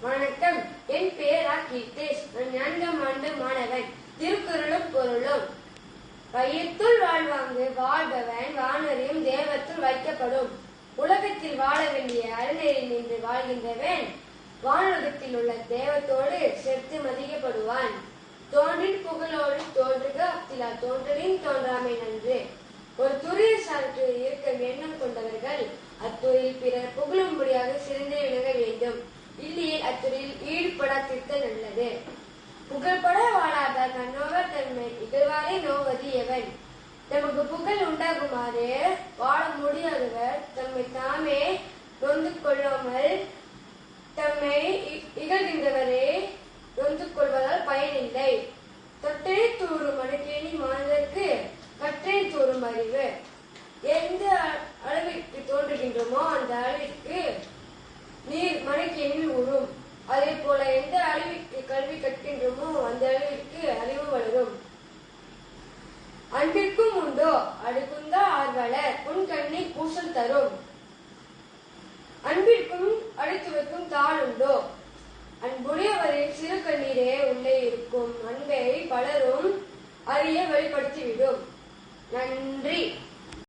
வணக்கம். என் பெயர் ஆ கீர்த்தேஷ் நான் நான்காம் ஆண்டு மாணவன். திருக்குறளும் பொருளும். வையத்துள் வாழ்வாங்கு வாழ்பவன் வானரையும் தேவத்துள் வைக்கப்படும். உலகத்தில் வாழ வேண்டிய அருநெறி நின்று வாழ்கின்றவன் வானுலகத்தில் உள்ள தேவத்தோடு சேர்த்து மதிக்கப்படுவான். தோன்றின் புகழோடு தோன்றுக அப்திலா. தோன்றலின் தோன்றாமை நன்று. ஒரு துறையை சார்ந்து இருக்க எண்ணம் கொண்டவர்கள் ஈடுபடாதிருக்க நல்லது புகழ்பட வாழாத தன்னோவர் தன்மை இகழ்வாரே நோவது எவன் நமக்கு புகழ் உண்டாகுமாறு வாழ முடியாதவர் தம்மை தாமே நொந்து கொள்ளாமல் தம்மை இ- இகழ்கின்றவரே நொந்து கொள்வதால் பயனில்லை. தொட்டே தூரும் மனுக்கேணி மாணவருக்கு கற்றே தூரும் அறிவு. எந்த அ- கற்கின்றோமோ அளவிற்கு அறிவு வளரும் அன்பிற்கும் உண்டோ? அடுக்குந்தா ஆர்வலர் உன் கண்ணை பூசல் தரும். அன்பிற்கும் அடுத்துவதற்கும் தாள் உண்டோ? அன்புடையவரின் சிறு கண்ணீரே உள்ளே இருக்கும். அன்பை பலரும் அறிய வெளிப்படுத்திவிடும் நன்றி.